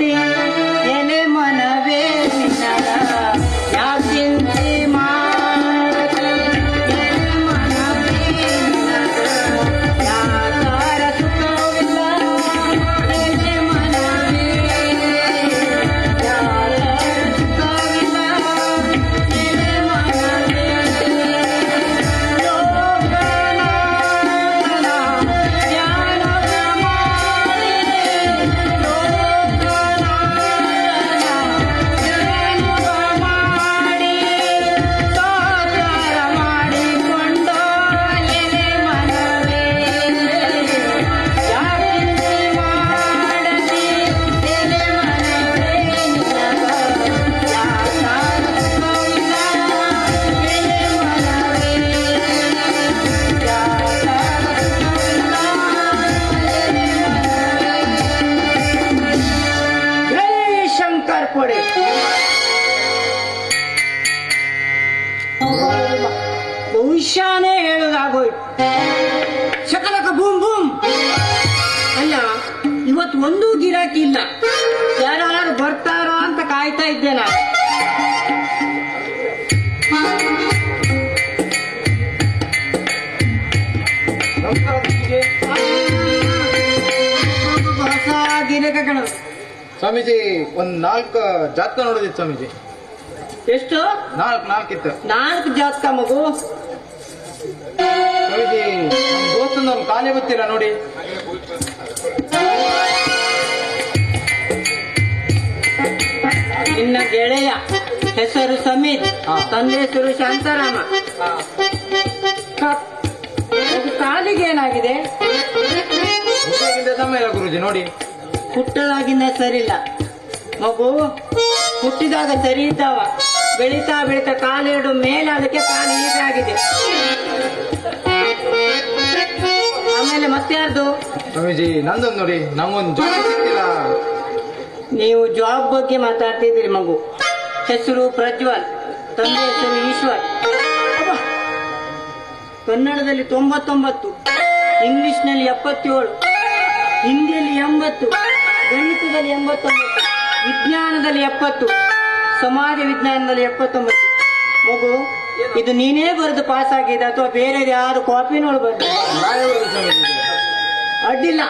ಮಾಡತಿ ಭವಿಷ್ಯನೇ ಹೇಳೋದಾಗೋಯ್ತು Shakalaka boom boom ಅಲ್ಲ ಇವತ್ತು ಒಂದು ಗಿರಾಕಿ ಇಲ್ಲ. ಯಾರು ಬರ್ತಾರೋ ಅಂತ ಕಾಯ್ತಾ ಇದ್ದೆ ನಾನು. ಹೊಸ ಗಿರಾಕಗಳು. ಸ್ವಾಮೀಜಿ ಒಂದ್ ನಾಲ್ಕು ಜಾತಕ ನೋಡೋದಿತ್ತು ಸ್ವಾಮೀಜಿ. ಎಷ್ಟು? ನಾಲ್ಕು ನಾಲ್ಕಿತ್ತು. ನಾಲ್ಕು ಜಾತಕ ಮಗು. ಸ್ವಾಮೀಜಿ ನಮ್ ದೋಸ್ತಂದ ಒಂದು ಕಾಲೇ ನೋಡಿ. ನಿನ್ನ ಗೆಳೆಯ ಹೆಸರು ಸಮೀತ್ ತಂದೆ ಹೆಸರು ಶಾಂತಾರಾಮ. ಕಾಲಿಗೆ ಏನಾಗಿದೆ? ತಮ್ಮ ಇಲ್ಲ ಗುರುಜಿ ನೋಡಿ. ಹುಟ್ಟದಾಗಿಂದ ಸರಿಲ್ಲ ಮಗು ಹುಟ್ಟಿದಾಗ ಸರಿ ಇದ್ದಾವ. ಬೆಳೀತಾ ಬೆಳೀತಾ ಕಾಲಿಡು ಮೇಲೆ ಅದಕ್ಕೆ ಕಾಲು ಹೀಗಾಗಿದೆ ಆಮೇಲೆ ಮತ್ತೆ ಯಾರ್ದು? ಸ್ವಾಮೀಜಿ ನಂದೊಂದು ನೋಡಿ ನಮ್ಮೊಂದು ಜಾಬ್ ಸಿಕ್ಕಿಲ್ಲ ನೀವು ಜಾಬ್ ಬಗ್ಗೆ ಮಾತಾಡ್ತಿದ್ದೀರಿ ಮಗು. ಹೆಸರು ಪ್ರಜ್ವಲ್ ತಂದೆ ಹೆಸರು ಈಶ್ವರ್. ಅಬ್ಬಾ. ಕನ್ನಡದಲ್ಲಿ ತೊಂಬತ್ತೊಂಬತ್ತು ಇಂಗ್ಲಿಷ್ನಲ್ಲಿ ಎಪ್ಪತ್ತೇಳು ಹಿಂದಿಯಲ್ಲಿ ಎಂಬತ್ತು ಗಣಿತದಲ್ಲಿ ಎಂಬತ್ತೊಂಬತ್ತು ವಿಜ್ಞಾನದಲ್ಲಿ ಎಪ್ಪತ್ತು ಸಮಾಜ ವಿಜ್ಞಾನದಲ್ಲಿ ಎಪ್ಪತ್ತೊಂಬತ್ತು. ಮಗು ಇದು ನೀನೇ ಬರೆದು ಪಾಸ್ ಆಗಿದೆ ಅಥವಾ ಬೇರೆ ಯಾರು ಕಾಪಿ ಬರೋದು. ಅಡ್ಡಿಲ್ಲ.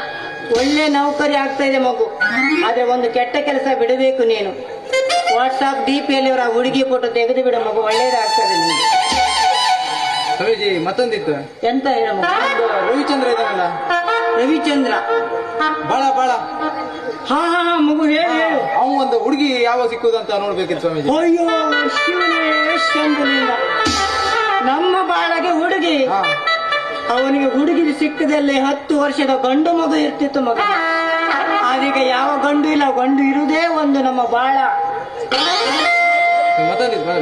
ಒಳ್ಳೆ ನೌಕರಿ ಆಗ್ತಾ ಇದೆ ಮಗು. ಆದ್ರೆ ಒಂದು ಕೆಟ್ಟ ಕೆಲಸ ಬಿಡಬೇಕು ನೀನು. ವಾಟ್ಸಾಪ್ ಡಿ ಪಿ ಅಲ್ಲಿ ಅವರ ಹುಡುಗಿ ಫೋಟೋ ತೆಗೆದು ಬಿಡು ಮಗು. ಒಳ್ಳೇದಾಗ್ತದೆ ನಿಮಗೆ ಸ್ವಾಮೀಜಿ ಮತ್ತೊಂದಿತ್ತು? ಎಂತ ಹೇಳ ರವಿಚಂದ್ರ ಇದ್ದಾನಲ್ಲ. ರವಿಚಂದ್ರ. ಬಾಳ ಬಾಳ. ಹಾ ಹಾ ಹಾ ಮಗು ಹೇಳು. ಒಂದು ಹುಡುಗಿ ಯಾವಾಗ ಸಿಕ್ಕುದಂತ ನೋಡ್ಬೇಕಿತ್ತು ಸ್ವಾಮೀಜಿ? ಅಯ್ಯೋ ಶಿವನೇ ಶಂಭುಲಿಂಗ ನಮ್ಮ ಬಾಳಗೆ ಹುಡುಗಿ. ಹಾ. ಅವನಿಗೆ ಹುಡುಗಿ ಸಿಕ್ಕದಲ್ಲಿ ಹತ್ತು ವರ್ಷದ ಗಂಡು ಮಗು ಇರ್ತಿತ್ತು ಮಗ. ಅದೀಗ ಯಾವ ಗಂಡು ಇಲ್ಲ ಗಂಡು ಇರುವುದೇ ಒಂದು ನಮ್ಮ ಬಾಳ.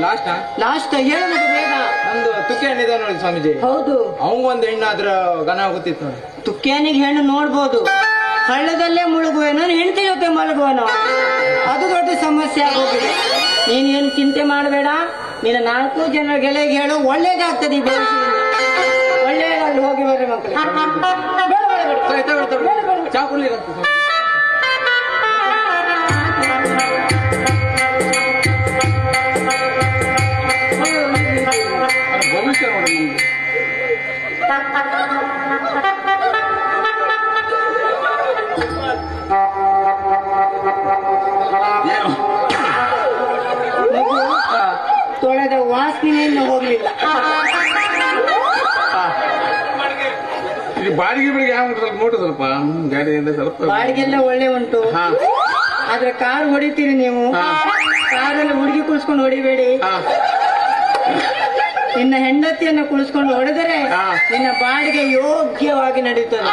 ಲಾಸ್ಟ್ ಲಾಸ್ಟ್ ಹೇಳು ಮಗು ಬೇಗ ನಂದು ತುಕ್ಕೆ ಹಣ್ಣಿದೆ ನೋಡಿ ಸ್ವಾಮೀಜಿ. ಹೌದು. ಅವಂಗೊಂದು ಹೆಣ್ಣಾದ್ರ ಘನ ಗೊತ್ತಿತ್ತು ನೋಡಿ. ತುಕ್ಕ್ಯಾನಿಗೆ ಹೆಣ್ಣು ನೋಡ್ಬೋದು. ಹಳ್ಳದಲ್ಲೇ ಮುಳುಗುವೆನೋ ಹೆಂಡತಿ ಜೊತೆ ಮಲಗುವನೋ? ಅದು ದೊಡ್ಡ ಸಮಸ್ಯೆ ಆಗೋಗಿದೆ ನೀನು ಏನು ಚಿಂತೆ ಮಾಡಬೇಡ ನಿನ್ನ ನಾಲ್ಕು ಜನ ಗೆಳೆಗೆ ಹೇಳು ಒಳ್ಳೇದಾಗ್ತದೆ ಒಳ್ಳೇದಾಗ್ಲಿ ಹೋಗಿ ಬರ್ರಿ ಮಕ್ಕಳು Thank ಬೇಡ, ಬೇಡ. ಸರಿ, ತಗೊಳ್ಳಿ, ತಗೊಳ್ಳಿ. ಚಾ ಕುಡ್ಲಿಲ್ಲ ಅಂತ ಸ್ವಾಮೀಜಿ. ಭವಿಷ್ಯ ನೋಡಿ ನಮ್ದು ಮಗು ತೊಳೆದ ವಾಸನೆಯನ್ನು ಹೋಗ್ಲಿಲ್ಲ. ಇಲ್ಲಿ ಬಾಡಿಗೆ ಬೆಳಿಗ್ಗೆ ಯಾವ ಸ್ವಲ್ಪ ನೋಡು ಸ್ವಲ್ಪ ಗಾಡಿಯಿಂದ ಸ್ವಲ್ಪ ಬಾಡಿಗೆಲ್ಲ ಒಳ್ಳೆ ಉಂಟು. ಹಾ. ಆದ್ರೆ ಕಾರ್ ಹೊಡಿತೀರಿ ನೀವು? ಕಾರ್ ಕಾರಲ್ಲಿ ಹುಡುಗಿ ಕುಳಿಸ್ಕೊಂಡು ಹೊಡಿಬೇಡಿ. ನಿನ್ನ ಹೆಂಡತಿಯನ್ನು ಕುಳಿಸ್ಕೊಂಡು ಹೊಡೆದರೆ. ನಿನ್ನ ಬಾಡಿಗೆ ಯೋಗ್ಯವಾಗಿ ನಡೀತದೆ.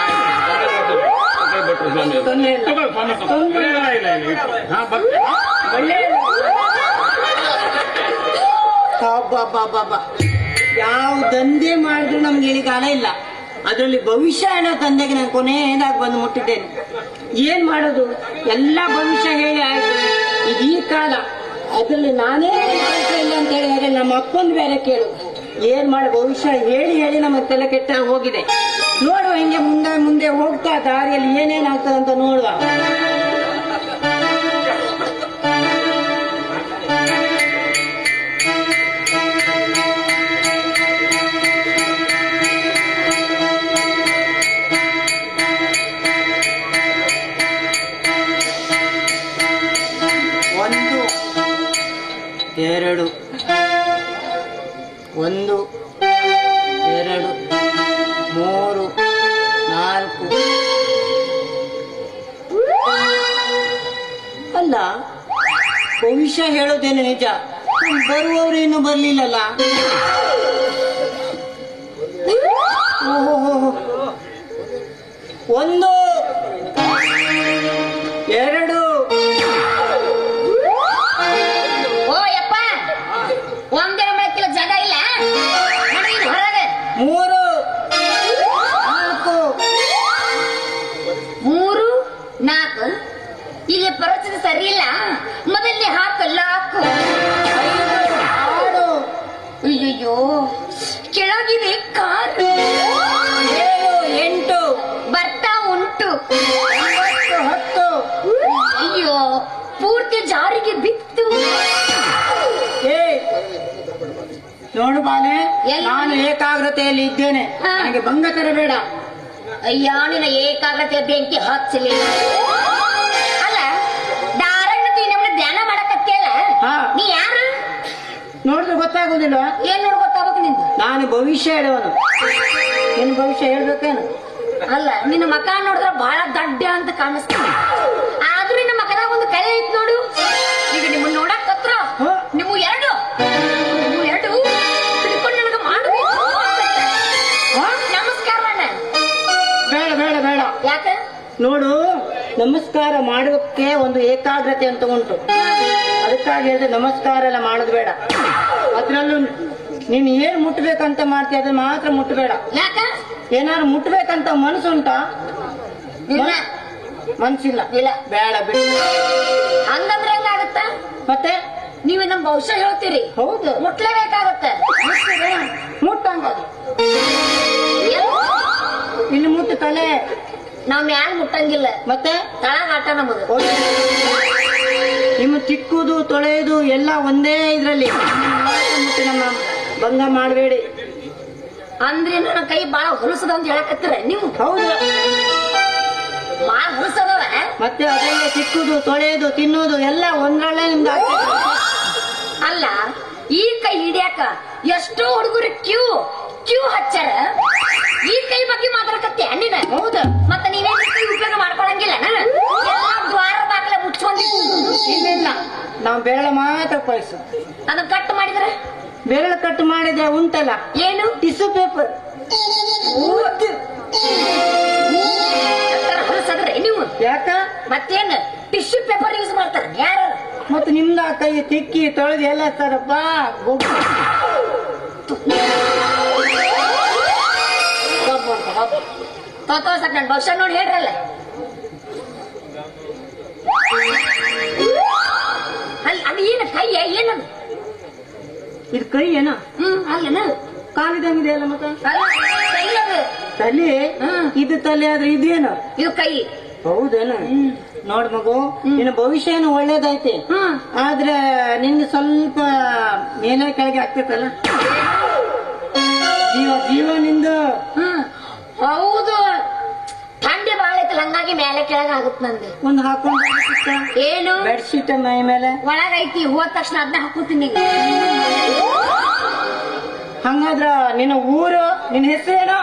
ಕೈ ಬಿಟ್ರು ಸ್ವಾಮಿ ಅದು. ಇಲ್ಲ. ತಗೊಳ್ಳಿ ಸ್ವಾಮಿ, ತಗೊಳ್ಳಿ. ಇಲ್ಲ, ಇಲ್ಲ, ಇಲ್ಲ, ಇಲ್ಲ. ಹಾ, ಬರ್ತೀನಿ. ಒಳ್ಳೆ ಯಾವ ದಂಧೆ ಮಾಡಿದ್ರು ನಮ್ಗೆ ಹೇಳಿ ಕಾಲ ಇಲ್ಲ ಅದರಲ್ಲಿ ಭವಿಷ್ಯ ಅನ್ನೋ ತಂದೆಗೆ ನಾನು ಕೊನೆಯದಾಗಿ ಬಂದು ಮುಟ್ಟಿದ್ದೇನೆ ಏನ್ ಮಾಡೋದು ಎಲ್ಲ ಭವಿಷ್ಯ ಹೇಳಿ ಆಯ್ತು ಈಗ ಈ ಕಾಲ ಅದರಲ್ಲಿ ನಾನೇ ಇಲ್ಲ ಅಂತ ಹೇಳಿದ್ರೆ ನಮ್ಮ ಅಪ್ಪಂದು ಬೇರೆ ಕೇಳು ಏನ್ ಮಾಡ ಭವಿಷ್ಯ ಹೇಳಿ ಹೇಳಿ ನಮ್ಮ ತಲೆ ಕೆಟ್ಟ ಹೋಗಿದೆ ನೋಡುವ ಹಿಂಗೆ ಮುಂದೆ ಮುಂದೆ ಹೋಗ್ತಾ ದಾರಿಯಲ್ಲಿ ಏನೇನ್ ಆಗ್ತದೆ ಅಂತ ನೋಡುವ. ಒಂದು ಎರಡು ಒಂದು ಎರಡು. ಮೂರು ನಾಲ್ಕು. ಅಲ್ಲ ಭವಿಷ್ಯ ಹೇಳೋದೇನು ನಿಜ? ಬರುವವರು ಏನು ಬರ್ಲಿಲ್ಲಲ್ಲ? ಓಹೋ ಒಂದು ಎರಡು ಬಾಲೆ? ನಾನು ಏಕಾಗ್ರತೆಯಲ್ಲಿ ಇದ್ದೇನೆ. ನನಗೆ ಭಂಗ ತರಬೇಡ. ಅಯ್ಯ ನಿನ್ನ ಏಕಾಗ್ರತೆ ಬೆಂಕಿ ಹಚ್ಚಲಿಲ್ಲ ಅಲ್ಲ ದಾರಣ್ಣ ನಮ್ಮನ್ನ ಧ್ಯಾನ ಮಾಡಕತ್ತಿಯಲ್ಲ ಹಾ. ನೀ ಯಾರು? ನೋಡಿದ್ರೆ ಗೊತ್ತಾಗೋದಿಲ್ಲ ಏನ್ ನೋಡ್ ಗೊತ್ತಾಗುತ್ತೆ ನಿಂದು? ನಾನು ಭವಿಷ್ಯ ಹೇಳುವನು. ನಿನ್ನ ಭವಿಷ್ಯ ಹೇಳ್ಬೇಕೇನು? ಅಲ್ಲ ನಿನ್ನ ಮಕ ನೋಡಿದ್ರೆ ಬಹಳ ದಡ್ಡ ಅಂತ ಕಾಣಿಸ್ತಾನೆ. ಆದ್ರೂ ನಿನ್ನ ಮಕದಾಗ ಒಂದು ಕಲೆ ಇತ್ತು ನೋಡು ನೋಡು ನಮಸ್ಕಾರ ಮಾಡೋಕ್ಕೆ ಒಂದು ಏಕಾಗ್ರತೆ ಅಂತ ಉಂಟು. ಅದಕ್ಕಾಗಿ ಹೇಳಿದ್ರೆ ನಮಸ್ಕಾರ ಎಲ್ಲ ಮಾಡೋದು ಬೇಡ. ಅದ್ರಲ್ಲೂ ನೀನು ಏನ್ ಮುಟ್ಬೇಕಂತ ಮಾಡ್ತೀಯ ಅದನ್ನ ಮಾತ್ರ ಮುಟ್ಟಬೇಡ ಯಾಕ? ಏನಾದ್ರು ಮುಟ್ಬೇಕಂತ ಮನಸ್ಸುಂಟ? ಇಲ್ಲ. ಮನ್ಸಿಲ್ಲ. ಇಲ್ಲ. ಬೇಡ ಬಿಡು. ಹಂಗಂದ್ರೆ ಹೆಂಗಾಗತ್ತ? ಮತ್ತೆ? ನೀವೇ ನಮ್ ಭವಿಷ್ಯ ಹೇಳ್ತೀರಿ. ಹೌದು. ಮುಟ್ಲೇಬೇಕಾಗತ್ತೆ. ಮುಟ್ಟಂಗ ಇಲ್ಲಿ ಮುಟ್ಟು ತಲೆ. ನಾವ್ ಮ್ಯಾಲ ಮುಟ್ಟಂಗಿಲ್ಲ. ಮತ್ತೆ? ತಳಗ ಆಟ ನಮಗ ನಿಮ್ ನಿಮ್ಮ ತಿಕ್ಕುದು ತೊಳೆಯುದು ಎಲ್ಲ ಒಂದೇ ಇದ್ರಲ್ಲಿ? ನಮ್ಮ ಭಂಗ ಮಾಡಬೇಡಿ. ಅಂದ್ರೆ ನನ್ನ ಕೈ ಬಾಳ ಹೊಲಸದ ಅಂತ ಹೇಳಕತ್ತೀರ ನೀವು? ಹೌದು. ಬಾಳ ಹೊಲಸದವ ಮತ್ತೆ ಅದೆಲ್ಲ ತಿಕ್ಕುದು ತೊಳೆಯುದು ತಿನ್ನೋದು ಎಲ್ಲ ಒಂದ್ರಲ್ಲೇ ನಿಮ್ದು. ಅಲ್ಲ ಈ ಕೈ ಹಿಡಿಯಾಕ ಎಷ್ಟೋ ಹುಡುಗರು ಕ್ಯೂ ಕ್ಯೂ ಹಚ್ಚಾರ. ಈ ಕೈ ಬಗ್ಗೆ ಮಾತಾಡಕತ್ತೆ ನೀನ ಹೌದು. ಮತ್ತೆ ನೀವೇನ್ ಈ ಕೈ ಉಪಯೋಗ ಮಾಡ್ಕೊಳಂಗಿಲ್ಲ ದ್ವಾರ ಬಾಗ್ಲ ಮುಚ್ಕೊಂಡಿಲ್ಲ ಇಲ್ಲ ನಾವು ಬೆರಳ ಮಾತ್ರ ಉಪಯೋಗಿಸು ಅದನ್ನ ಕಟ್ ಮಾಡಿದ್ರೆ? ಬೆರಳ ಕಟ್ ಮಾಡಿದ್ರೆ ಉಂಟಲ್ಲ? ಏನು? Tissue paper. ಹೊಲಸದ್ರೆ ನೀವು? ಯಾಕ? ಮತ್ತೇನ್? ಟಿಶ್ಯೂ ಪೇಪರ್ ಯೂಸ್ ಮಾಡ್ತಾರ. ಯಾರು? ಮತ್ತೆ ನಿಮ್ದು ಆ ಕೈ ತಿಕ್ಕಿ ತೊಳೆದು ಎಲ್ಲ ಸರಪ್ಪ ಗೊಬ್ಬರ ತೋರ್ಸಕ್ ನನ್ ಭವಿಷ್ಯ ನೋಡಿ ಹೇಳ್ರಲ್ಲ. ಅಲ್ಲಿ ಅದು ಏನು ಕೈ ಏನದು? ಇದು ಕೈ ಏನ? ಹ್ಮ್ ಅಲ್ಲೇನ ಕಾಲಿದಂಗಿದೆ ಅಲ್ಲ ಮತ್ತೆ? ತಲೆ. ಇದು ತಲೆ ಆದ್ರೆ ಇದೇನು ಇದು ಕೈ. ಹೌದೇನು? ನೋಡ್ ಮಗು ನಿನ್ನ ಭವಿಷ್ಯ ಏನು ಒಳ್ಳೇದೈತಿ ಆದ್ರೆ ನಿನ್ನ ಸ್ವಲ್ಪ ಮೇಲೆ ಕೆಳಗೆ ಆಗ್ತೈತಲ್ಲ? ಜೀವ ಜೀವ ನಿಂದು ಹ್ಮ್ ಹೌದು ಥಂಡಿ ಬಾಳ ಐತಲ್ಲ ಹಂಗಾಗಿ ಮೇಲೆ ಕೆಳಗ ಆಗುತ್ತೆ ನಂದು. ಒಂದು ಹಾಕೊಂಡು ಏನು? ಬೆಡ್ಶೀಟ್ ಮೈ ಮೇಲೆ? ಒಳಗೈತಿ ಹೋದ ತಕ್ಷಣ ಅದನ್ನ ಹಾಕೋತೀನಿ ಹಂಗಾದ್ರ ನಿನ್ನ ಊರು ನಿನ್ನ ಹೆಸರೇನು?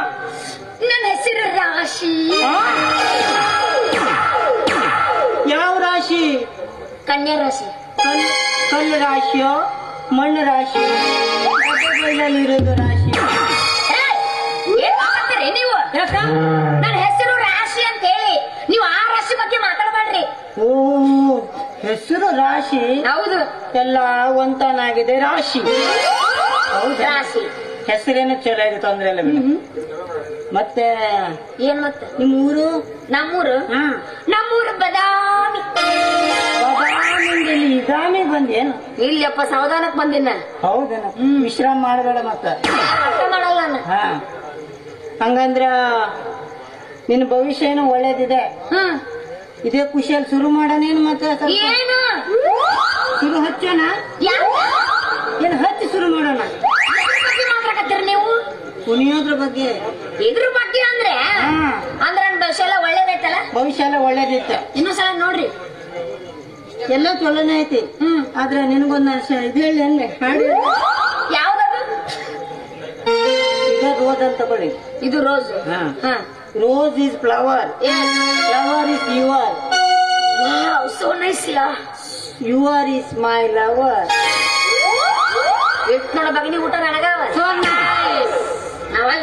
ನನ್ನ ಹೆಸರು ರಾಶಿ. ಯಾವ ರಾಶಿ? ಕನ್ಯಾ ರಾಶಿ. ಕಲ್ ಕಲ್ಲು ರಾಶಿಯೋ ಮಣ್ಣು ರಾಶಿ ಇರೋದು ರಾಶಿ ನೀವು ಯಾಕ ನನ್ನ ಹೆಸರು ರಾಶಿ ಅಂತ ಹೇಳಿ ನೀವು ಆ ರಾಶಿ ಬಗ್ಗೆ ಮಾತಾಡಬೇಡ್ರಿ ಓ ಹೆಸರು ರಾಶಿ ಹೌದು. ಎಲ್ಲ ಒಂತನಾಗಿದೆ ರಾಶಿ. ಹೌದು. ರಾಶಿ. ಹೆಸರೇನು ಚಲೋ ಇದೆ ತೊಂದ್ರೆ ಇಲ್ಲ ಬಿಡು. ಮತ್ತೆ ಏನ್ ಮತ್ತೆ? ನಿಮ್ಮ ಊರು ನಮ್ಮೂರು? ಹಾ. ನಮ್ಮೂರು ಬದಾಮಿ. ಬದಾಮಿಂದಲ್ಲಿ ಇದಾಮಿ ಬಂದೇನು? ಇಲ್ಲಪ್ಪ ಸಾವಧಾನಕ್ ಬಂದಿನ ಹೌದೇನ. ವಿಶ್ರಾಮ ಮಾಡಬೇಡ ಮತ್ತೆ. ಮಾಡಲ್ಲ ಹಂಗಂದ್ರ ನಿನ್ನ ಭವಿಷ್ಯ ಏನು ಒಳ್ಳೇದಿದೆ. ಇದೇ ಖುಷಿಯಲ್ಲಿ ಶುರು ಮಾಡೋನೇನು ಮತ್ತೆ ಸ್ವಲ್ಪ? ಏನು? ಶುರು ಹಚ್ಚೋಣ? ಏನು ಹಚ್ಚಿ ಶುರು ಮಾಡೋಣ ಮಾತಾಡಕತ್ತೀರಿ ನೀವು? ಕುಣಿಯೋದ್ರ ಬಗ್ಗೆ. ಇದ್ರ ಬಗ್ಗೆ ಅಂದ್ರೆ? ಅಂದ್ರೆ ನನ್ ಭವಿಷ್ಯ ಎಲ್ಲ ಒಳ್ಳೇದೈತಲ್ಲ? ಭವಿಷ್ಯ ಎಲ್ಲ ಒಳ್ಳೇದಿತ್ತು. ಇನ್ನೊಂದ್ಸಲ ನೋಡ್ರಿ. ಎಲ್ಲ ಚೊಲೋನೇ ಐತಿ. ಹ್ಮ್. ಆದ್ರೆ ನಿನಗೊಂದು ಇದು ಹೇಳಿ ಅಂದ್ರೆ ಹಾಡಿ ಯಾವ್ದದು? ಈಗ ರೋಸ್ ಅಂತ ತಗೊಳ್ಳಿ ಇದು rose rose is flower. Flower is your. Wow so nice yeah. Your is my lover ಎಷ್ಟು ನೋಡ ಬಗ್ನಿ ಊಟ ನನಗವ. ಹಂಗ್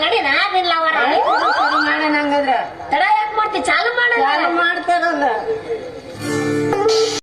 ನಡಿ ಮಾಡೋಣ ಹಂಗಾದ್ರೆ. ತಡ ಯಾಕೆ ಮಾಡ್ತಿ? ಚಾಲು ಮಾಡ ಮಾಡ್ತಾರಲ್ಲ.